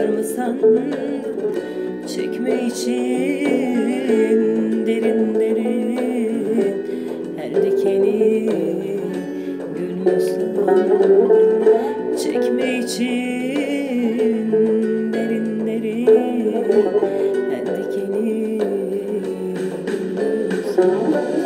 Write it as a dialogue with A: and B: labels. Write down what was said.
A: Kar mı sandın çekme için Derin derin her dikeni Gül çekme için Derin derin her dikeni Gül